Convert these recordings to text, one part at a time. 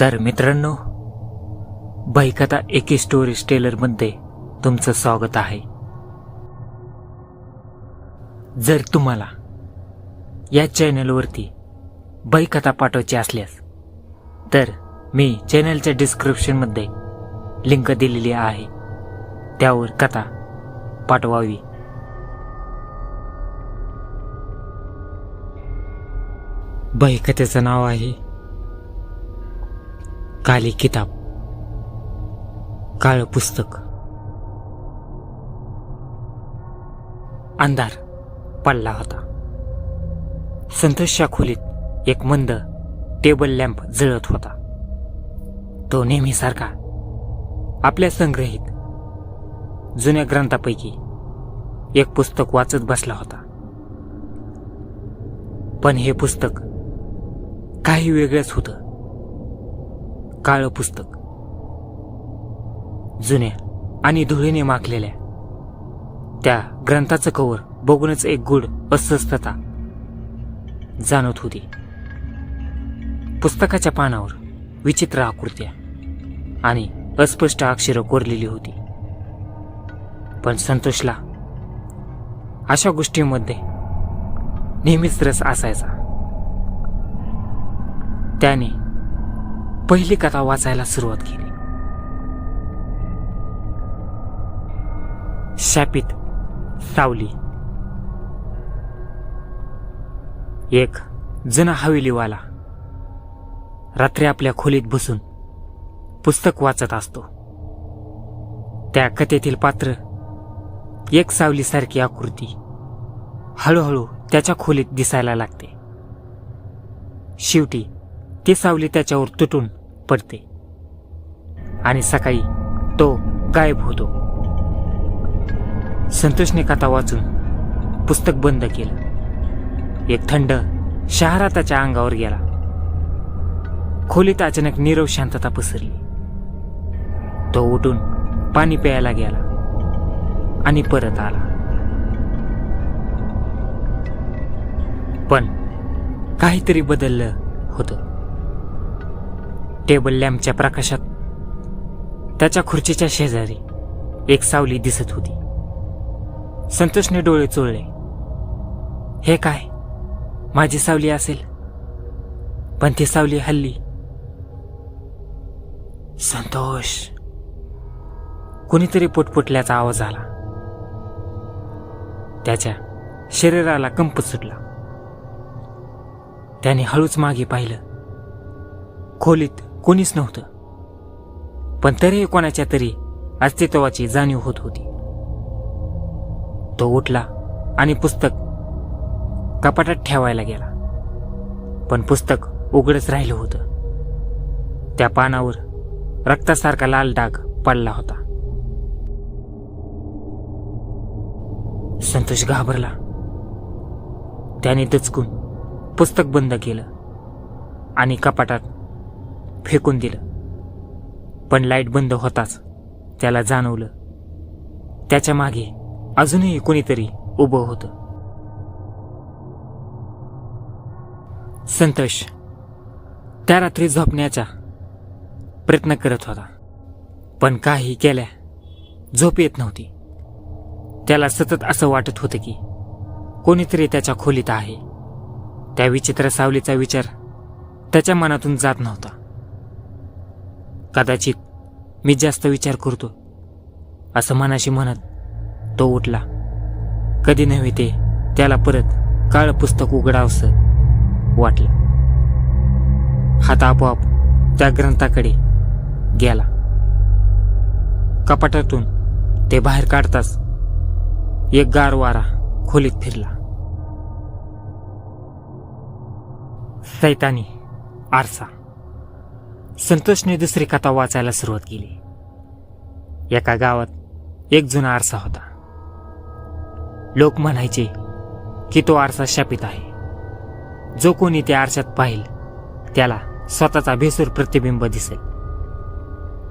तर मित्रांनो बाईकथा एके स्टोरी टेलरमध्ये तुमचं स्वागत आहे. जर तुम्हाला या चॅनलवरती बैकथा पाठवायची असल्यास तर मी चॅनलच्या डिस्क्रिप्शनमध्ये लिंक दिलेली आहे. त्यावर कथा पाठवावी. बाईकथेचं नाव आहे काली किताब काळ पुस्तक. अंधार पडला होता. संतोषच्या खोलीत एक मंद टेबल लॅम्प जळत होता. तो नेहमीसारखा आपल्या संग्रहित जुन्या ग्रंथापैकी एक पुस्तक वाचत बसला होता. पण हे पुस्तक काही वेगळंच होतं. काळं पुस्तक. जुन्या आणि धुळीने माखलेल्या. त्या ग्रंथाचं कवर बघूनच एक गुढ अस्वस्थता जाणवत होती. पुस्तकाच्या पानावर विचित्र आकृत्या आणि अस्पष्ट अक्षरं कोरलेली होती. पण संतोषला अशा गोष्टींमध्ये नेहमीच रस असायचा. त्याने पहिली कथा वाचायला सुरुवात केली. शापित सावली. एक जुना हवेलीवाला रात्री आपल्या खोलीत बसून पुस्तक वाचत असतो. त्या कथेतील पात्र एक सावलीसारखी आकृती हळूहळू त्याच्या खोलीत दिसायला लागते. शेवटी ती सावली त्याच्यावर तुटून पडते. आणि सकाळी तो गायब होतो. संतोषने कथा वाचून पुस्तक बंद केलं. एक थंड शहारा त्याच्या अंगावर गेला. खोलीत अचानक नीरव शांतता पसरली. तो उठून पाणी प्यायला गेला आणि परत आला. पण काहीतरी बदललं होतं. टेबल लॅम्पच्या प्रकाशात. त्याच्या खुर्चीच्या शेजारी एक सावली दिसत होती. संतोषने डोळे चोळले. हे काय? माझी सावली असेल. पण ती सावली हल्ली. संतोष. कुणीतरी पुटपुटल्याचा आवाज आला. त्याच्या शरीराला कंप सुटला. त्याने हळूच मागे पाहिलं. खोलीत कोणीच नव्हतं. पण तरीही कोणाच्या तरी अस्तित्वाची जाणीव होत होती. तो उठला आणि पुस्तक कपाटात ठेवायला गेला. पण पुस्तक उघडच राहिलं होतं. त्या पानावर रक्तासारखा लाल डाग पडला होता. संतोष घाबरला. त्याने दचकून पुस्तक बंद केलं आणि कपाटात फेकून दिलं. पण लाइट बंद होताच त्याला जाणवलं. त्याच्यामागे अजूनही कोणीतरी उभं होतं. संतोष त्या रात्री झोपण्याचा प्रयत्न करत होता. पण काही केल्या झोप येत नव्हती. त्याला सतत असं वाटत होतं की कोणीतरी त्याच्या खोलीत आहे. त्या विचित्र सावलीचा विचार त्याच्या मनातून जात नव्हता. कदाचित मी जास्त विचार करतो. असं मनाशी म्हणत तो उठला. कधी नव्हे ते त्याला परत काळ पुस्तक उघडावसं वाटलं. हात आपोआप त्या ग्रंथाकडे गेला. कपाटातून ते बाहेर काढताच एक गार वारा खोलीत फिरला. सैतानी आरसा. संतोषने दुसरी कथा वाचायला सुरुवात केली. एका गावात एक जुना आरसा होता. लोक म्हणायचे की तो आरसा शापित आहे. जो कोणी त्या आरशात पाहिल त्याला स्वतःचा भेसूर प्रतिबिंब दिसेल.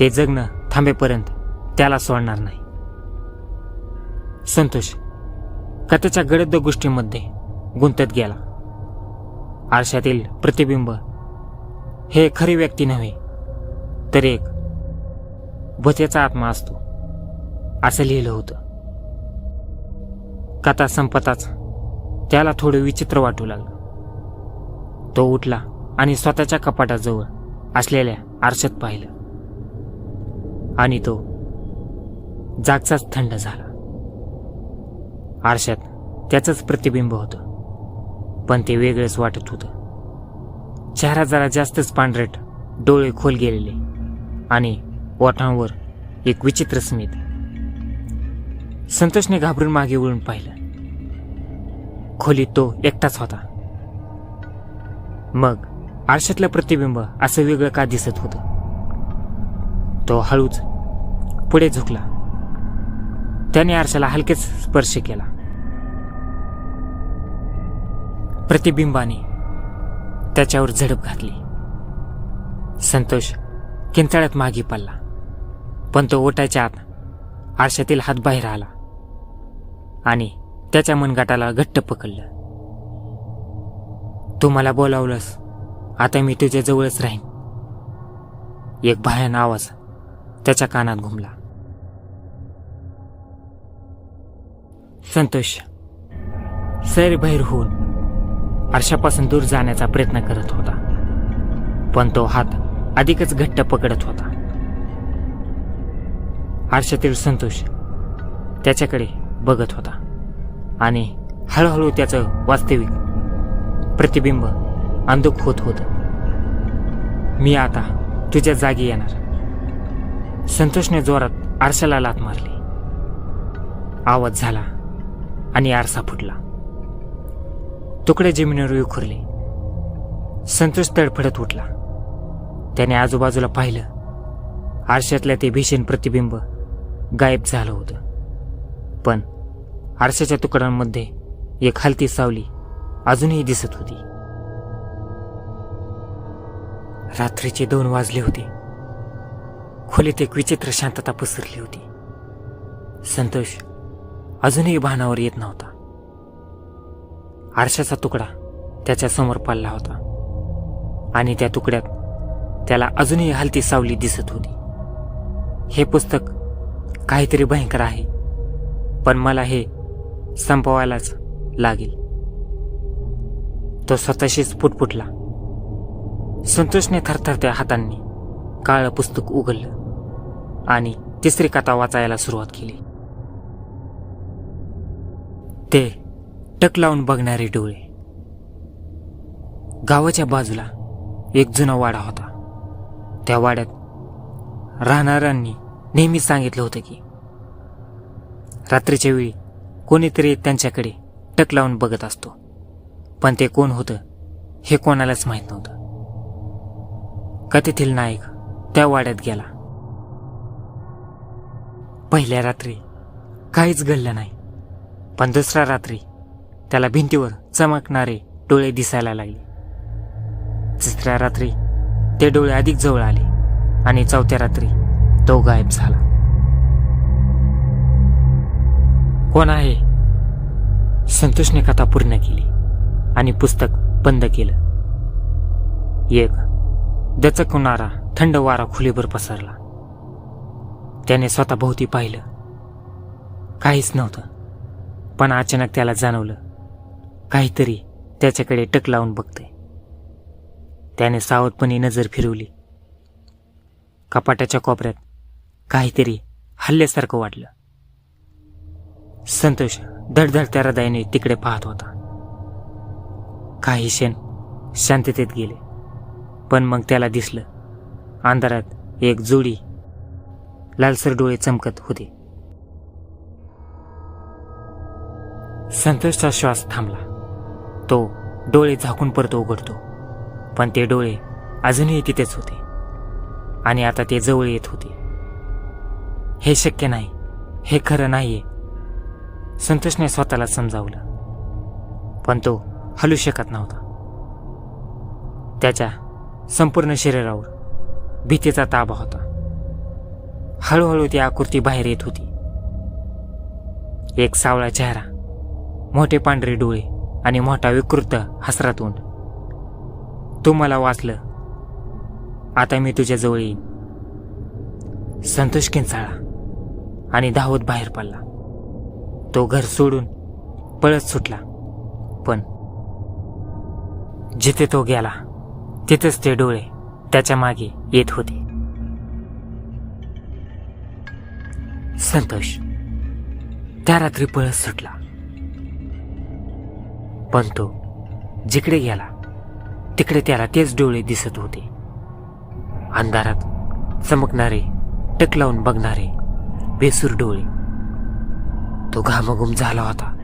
ते जगणं थांबेपर्यंत त्याला सोडणार नाही. संतोष कथेच्या गडद गोष्टीमध्ये गुंतत गेला. आरशातील प्रतिबिंब हे खरी व्यक्ती नव्हे तर एक भतेचा आत्मा असतो असं लिहिलं होतं. कथा संपताच त्याला थोडं विचित्र वाटू लागलं. तो उठला आणि स्वतःच्या कपाटाजवळ असलेल्या आरशात पाहिलं. आणि तो जागचाच थंड झाला. आरशात त्याचंच प्रतिबिंब होतं पण ते वेगळंच वाटत होतं. चेहरा जरा जास्तच पांढरट डोळे खोल गेलेले आणि ओठांवर एक विचित्र स्मित. संतोषने घाबरून मागे वळून पाहिलं. खोलीत तो एकटाच होता. मग आरशातलं प्रतिबिंब असं वेगळं का दिसत होतं? तो हळूच पुढे झुकला. त्याने आरशाला हलकेच स्पर्श केला. प्रतिबिंबाने त्याच्यावर झडप घातली. संतोष किंचाळ्यात मागे पडला. पण तो ओटाच्या आत आरशातील हात बाहेर आला. आणि त्याच्या मनगटाला घट्ट पकडलं. तू मला बोलावलंस. आता मी तुझ्या जवळच राहीन. एक भयान आवाज त्याच्या कानात घुमला. संतोष सैरभैर होऊन आरशापासून दूर जाण्याचा प्रयत्न करत होता. पण तो हात अधिकच घट्ट पकडत होता. आरशातील संतोष त्याच्याकडे बघत होता आणि हळूहळू त्याचं वास्तविक प्रतिबिंब अंधुक होत होतं. मी आता तुझ्या जागी येणार. संतोषने जोरात आरशाला लात मारली. आवाज झाला आणि आरसा फुटला. तुकडे जमिनीवर विखुरले. संतोष तडफडत उठला. त्याने आजूबाजूला पाहिलं. आरशातल्या ते भीषण प्रतिबिंब गायब झालं होतं. पण आरशाच्या तुकड्यांमध्ये एक हलती सावली अजूनही दिसत होती. रात्रीचे दोन वाजले होते. खोलीत एक विचित्र शांतता पसरली होती. संतोष अजूनही भानावर येत नव्हता. आरशाचा तुकडा त्याच्यासमोर पडला होता. आणि त्या तुकड्यात त्याला अजूनही हलती सावली दिसत होती. हे पुस्तक काहीतरी भयंकर आहे पण मला हे संपवायलाच लागेल. तो स्वतःशीच पुटपुटला. संतोषने थरथरत्या हातांनी काळं पुस्तक उघडलं आणि तिसरी कथा वाचायला सुरुवात केली. ते टक लावून बघणारे डोळे. गावाच्या बाजूला एक जुना वाडा होता. त्या वाड्यात राहणाऱ्यांनी नेहमी सांगितलं होतं की रात्रीच्या वेळी कोणीतरी त्यांच्याकडे टक लावून बघत असतो. पण ते कोण होतं हे कोणालाच माहीत नव्हतं. कथेतील नायक त्या वाड्यात गेला. पहिल्या रात्री काहीच घडलं नाही. पण दुसऱ्या रात्री त्याला भिंतीवर चमकणारे डोळे दिसायला लागले. तिसऱ्या रात्री ते डोळे अधिक जवळ आले आणि चौथ्या रात्री तो गायब झाला. कोण आहे? संतोषने कथा पूर्ण केली आणि पुस्तक बंद केलं. एक दचकवणारा थंड वारा खुलीभर पसरला. त्याने स्वतःभोवती पाहिलं. काहीच नव्हतं पण अचानक त्याला जाणवलं काहीतरी त्याच्याकडे टक लावून बघते. त्याने सावधपणे नजर फिरवली. कपाटाच्या कोपऱ्यात काहीतरी हल्ल्यासारखं वाटलं. संतोष धडधडत्या हृदयाने तिकडे पाहत होता. काही क्षण शांततेत गेले पण मग त्याला दिसलं अंधारात एक जोडी लालसर डोळे चमकत होते. संतोषचा श्वास थांबला. तो डोळे झाकून परत उघडतो. पण ते डोळे अजूनही तिथेच होते. आणि आता ते जवळ येत होते. हे शक्य नाही. हे खरं नाहीये. संतोषने स्वतःला समजावलं. पण तो हलू शकत नव्हता. त्याच्या संपूर्ण शरीरावर भीतीचा ताबा होता. हळूहळू ती आकृती बाहेर येत होती. एक सावळा चेहरा मोठे पांढरे डोळे आणि मोठा विकृत हसरातून. तू मला वाचलं. आता मी तुझ्याजवळ येईन. संतोष किंचाळा आणि धावत बाहेर पडला. तो घर सोडून पळत सुटला. पण जिथे तो गेला तिथेच ते डोळे त्याच्यामागे येत होते. संतोष त्या रात्री पळत सुटला. पण तो जिकडे गेला तिकडे त्याला तेच डोळे दिसत होते. अंधारात चमकणारे टक लावून बघणारे बेसूर डोळे. तो घामाघूम झाला होता.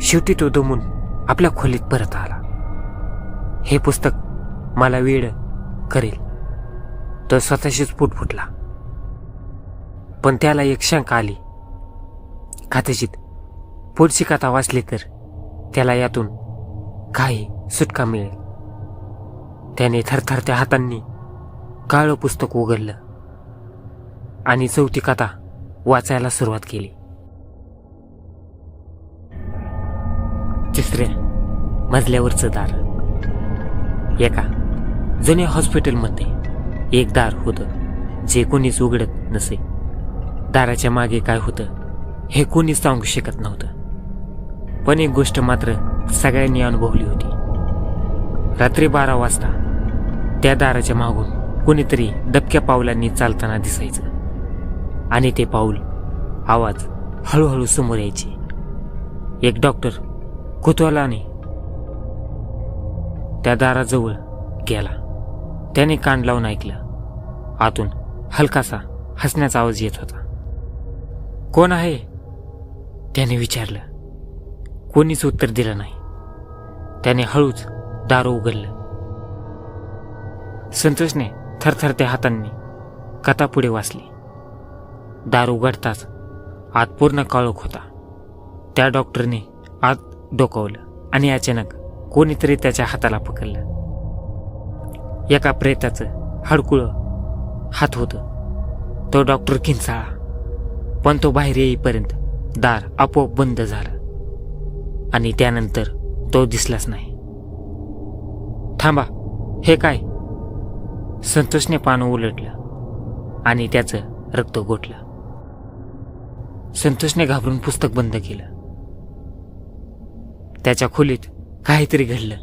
शेवटी तो दमून आपल्या खोलीत परत आला. हे पुस्तक मला वेळ करेल. तो स्वतःशीच फुटफुटला पण त्याला एक शंका आली. कदाचित पुढची कथा वाचली तर त्याला यातून काही सुटका मिळेल. त्याने थरथरत्या हातांनी काळं पुस्तक उघडलं आणि चौथी कथा वाचायला सुरुवात केली. तिसऱ्या मजल्यावरचं दार. एका जुन्या हॉस्पिटलमध्ये एक दार होतं जे कोणीच उघडत नसे. दाराच्या मागे काय होतं हे कोणीच सांगू शकत नव्हतं. पण एक गोष्ट मात्र सगळ्यांनी अनुभवली होती. रात्री बारा वाजता त्या दाराच्या मागून कुणीतरी दबक्या पावलांनी चालताना दिसायचं. आणि ते पाऊल आवाज हळूहळू समोर यायचे. एक डॉक्टर कुतूहलाने त्या दाराजवळ गेला. त्याने कान लावून ऐकलं. आतून हलकासा हसण्याचा आवाज येत होता. कोण आहे? त्याने विचारलं. कोणीच उत्तर दिलं नाही. त्याने हळूच दार उघडलं. संतोषने थरथरत्या हातांनी कथा पुढे वाचली. दार उघडताच आत पूर्ण काळोख होता. त्या डॉक्टरने आत डोकावलं आणि अचानक कोणीतरी त्याच्या हाताला पकडलं. एका प्रेताचं हडकुळं हात होतं. तो डॉक्टर किंचाळा पण तो बाहेर येईपर्यंत दार आपोआप बंद झालं. आणि त्यानंतर तो दिसलाच नाही. थांबा हे काय? संतोषने पानं उलटलं आणि त्याचं रक्त गोठलं. संतोषने घाबरून पुस्तक बंद केलं. त्याच्या खोलीत काहीतरी घडलं.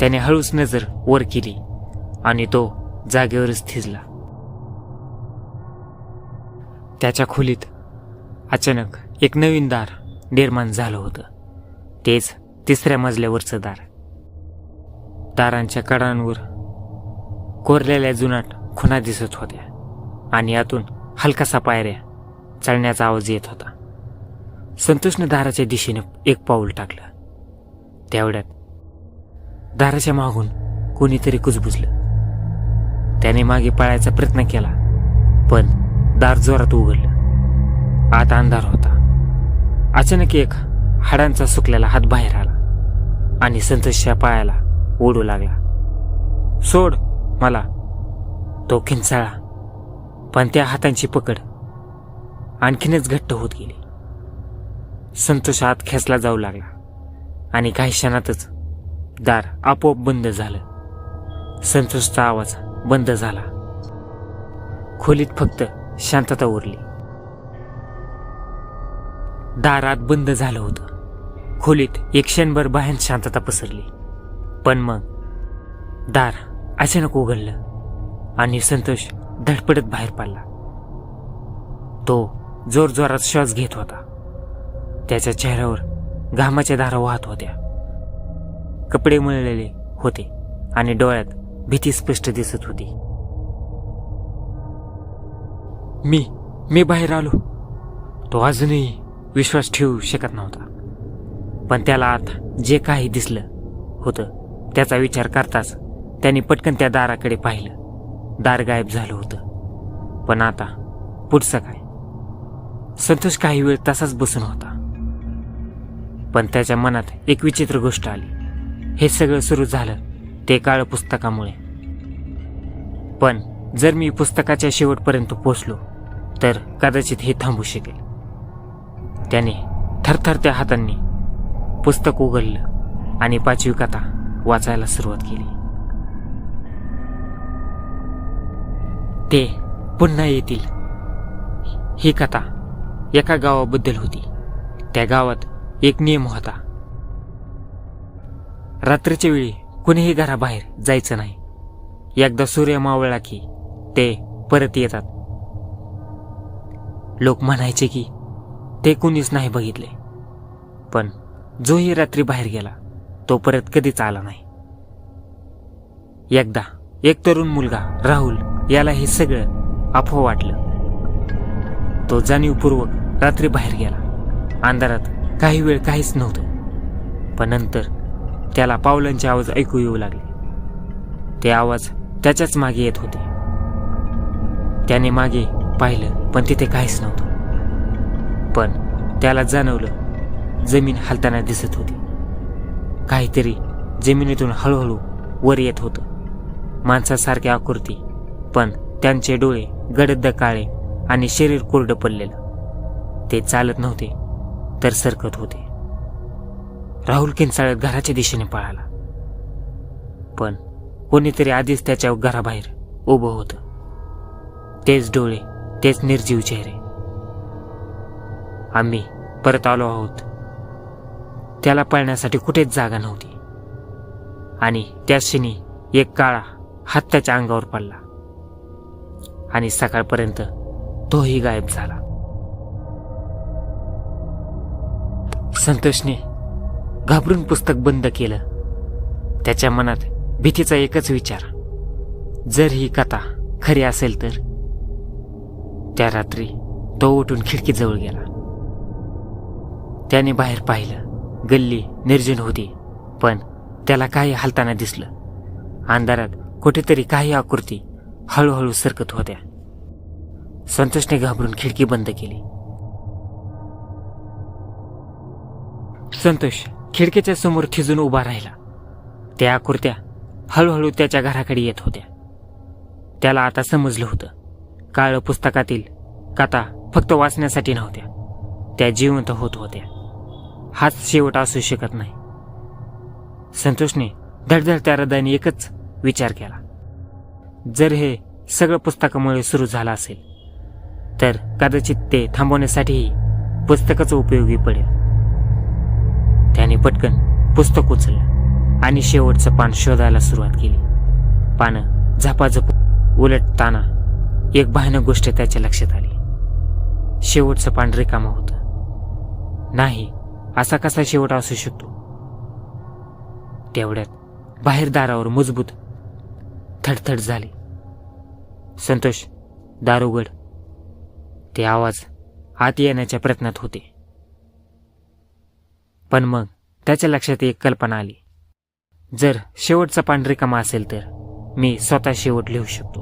त्याने हळूच नजर वर केली आणि तो जागेवरच थिजला. त्याच्या खोलीत अचानक एक नवीन दार निर्माण झालं होतं. तेच तिसऱ्या मजल्यावरचं दार. दारांच्या कडांवर कोरलेल्या जुनाट खुणा दिसत होत्या आणि यातून हलकासा पायऱ्या चढण्याचा आवाज येत होता. संतोषने दाराच्या दिशेने एक पाऊल टाकलं. तेवढ्यात दाराच्या मागून कोणीतरी कुजबुजलं. त्याने मागे पळायचा प्रयत्न केला पण दार जोरात उघडलं. आत अंधार होता. अचानक एक हाडांचा सुकलेला हात बाहेर आला आणि संतोषच्या पायाला ओढू लागला. सोड मला. तो खिंचाळा पण त्या हातांची पकड आणखीनच घट्ट होत गेली. संतोष आत खेचला जाऊ लागला आणि काही क्षणातच दार आपोआप बंद झालं. संतोषचा आवाज बंद झाला. खोलीत फक्त शांतता उरली. दारात बंद झालं होतं. खोलीत एक क्षणभर बाहेर शांतता पसरली. पण मग दार अचानक उघडलं आणि संतोष धडपडत बाहेर पडला. तो जोरजोरात श्वास घेत होता. त्याच्या चेहऱ्यावर घामाच्या दारा वाहत होत्या. कपडे मळलेले होते आणि डोळ्यात भीती स्पष्ट दिसत होती. मी मी बाहेर आलो. तो अजूनही विश्वास ठेवू शकत नव्हता. पण त्याला आता जे काही दिसलं होतं त्याचा विचार करताच त्यांनी पटकन त्या दाराकडे पाहिलं. दार गायब झालं होतं. पण आता पुढचं काय? संतोष काही वेळ तसाच बसून होता. पण त्याच्या मनात एक विचित्र गोष्ट आली. हे सगळं सुरू झालं ते काळ पुस्तकामुळे. पण जर मी पुस्तकाच्या शेवटपर्यंत पोचलो तर कदाचित हे थांबू शकेल. त्याने थरथरत्या हातांनी पुस्तक उघडलं आणि पाचवी कथा वाचायला सुरुवात केली. ते पुन्हा येतील. ही कथा एका गावाबद्दल होती. त्या गावात एक नियम होता. रात्रीच्या वेळी कुणीही घराबाहेर जायचं नाही. एकदा सूर्य मावळला की ते परत येतात. लोक म्हणायचे की ते कुणीच नाही बघितले. पण जोही रात्री बाहेर गेला तो परत कधीच आला नाही. एकदा एक तरुण मुलगा राहुल याला हे सगळं अफवा वाटलं. तो जाणीवपूर्वक रात्री बाहेर गेला. अंधारात काही वेळ काहीच नव्हतं. पण नंतर त्याला पावलांचे आवाज ऐकू येऊ लागले. ते आवाज त्याच्याच मागे येत होते. त्याने मागे पाहिलं पण तिथे काहीच नव्हतं. पण त्याला जाणवलं जमीन हलताना दिसत होती. काहीतरी जमिनीतून हळूहळू वर येत होतं. माणसासारखी आकृती पण त्यांचे डोळे गडद काळे आणि शरीर कोरडं पडलेलं. ते चालत नव्हते तर सरकत होते. राहुल किंचाळत घराच्या दिशेने पळाला. पण कोणीतरी आधीच त्याच्या घराबाहेर उभं होतं. तेच डोळे तेच निर्जीव चेहरे. आम्ही परत आलो आहोत. त्याला पळण्यासाठी कुठेच जागा नव्हती. आणि त्या क्षणी एक काळा हात त्याच्या अंगावर पडला. आणि सकाळपर्यंत तोही गायब झाला. संतोषने घाबरून पुस्तक बंद केलं. त्याच्या मनात भीतीचा एकच विचार. जर ही कथा खरी असेल तर? त्या रात्री तो उठून खिडकीजवळ गेला. त्याने बाहेर पाहिलं. गल्ली निर्जन होती पण त्याला काही हलताना दिसलं. अंधारात कुठेतरी काही आकृती हळूहळू सरकत होत्या. संतोषने घाबरून खिडकी बंद केली. संतोष खिडकीच्या समोर खिजून उभा राहिला. त्या आकृत्या हळूहळू त्याच्या घराकडे येत होत्या. त्याला आता समजलं होतं. काळ पुस्तकातील कथा फक्त वाचण्यासाठी नव्हत्या. त्या जिवंत होत होत्या. हाच शेवट असू शकत नाही. संतोषने धडधडत्या हृदयाने एकच विचार केला. जर हे सगळं पुस्तकामुळे सुरू झालं असेल तर कदाचित ते थांबवण्यासाठीही पुस्तकाचं उपयोगी पडेल. त्याने पटकन पुस्तक उचललं आणि शेवटचं पान शोधायला सुरुवात केली. पानं झपाझप उलटताना एक भयानक गोष्ट त्याच्या लक्षात आली. शेवटचं पान रिकामं होतं. नाही असा कसा शेवट असू शकतो? तेवढ्यात बाहेर दारावर मजबूत थडथड झाली. संतोष दारुगड ते आवाज आत येण्याच्या प्रयत्नात होते. पण मग त्याच्या लक्षात एक कल्पना आली. जर शेवटचा पान रिकामा असेल तर मी स्वतः शेवट लिहू शकतो.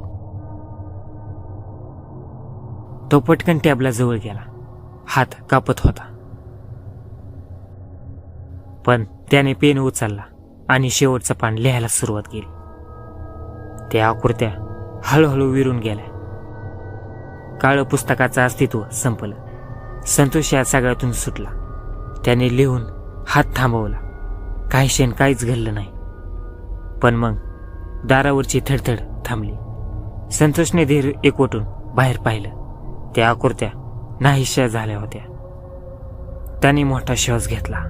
तो पटकन टॅबला जवळ गेला. हात कापत होता. पण त्याने पेन उचलला आणि शेवटचं पान लिहायला सुरुवात केली. त्या आकृत्या हळूहळू विरून गेल्या. काळं पुस्तकाचं अस्तित्व संपलं. संतोष या सगळ्यातून सुटला. त्याने लिहून हात थांबवला. काही शेण काहीच घडलं नाही. पण मग दारावरची थडथड थांबली. संतोषने धीर एकवटून बाहेर पाहिलं. त्या आकृत्या नाहीशा झाल्या होत्या. त्याने मोठा श्वास घेतला.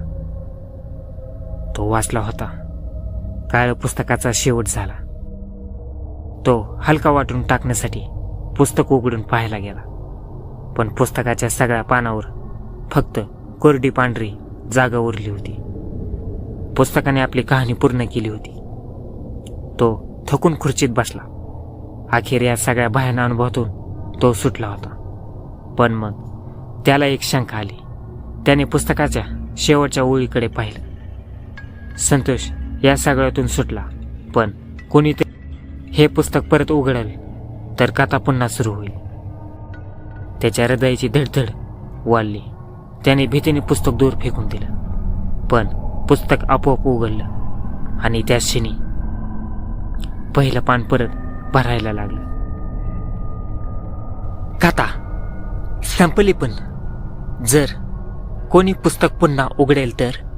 तो वाचला होता. काळ पुस्तकाचा शेवट झाला. तो हलका वाटून टाकण्यासाठी पुस्तक उघडून पाहायला गेला. पण पुस्तकाच्या सगळ्या पानावर फक्त कोरडी पांढरी जागा उरली होती. पुस्तकाने आपली कहाणी पूर्ण केली होती. तो थकून खुर्चीत बसला. अखेर या सगळ्या भयान अनुभवातून तो सुटला होता. पण मग त्याला एक शंका आली. त्याने पुस्तकाच्या शेवटच्या ओळीकडे पाहिलं. संतोष या सगळ्यातून सुटला. पण कोणी ते हे पुस्तक परत उघडेल तर कथा पुन्हा सुरू होईल. त्याच्या हृदयाची धडधड वाढली. त्याने भीतीने पुस्तक दूर फेकून दिलं. पण पुस्तक आपोआप उघडलं आणि त्या क्षणी पहिलं पान परत भरायला लागलं. कथा संपली पण. जर कोणी पुस्तक पुन्हा उघडेल तर?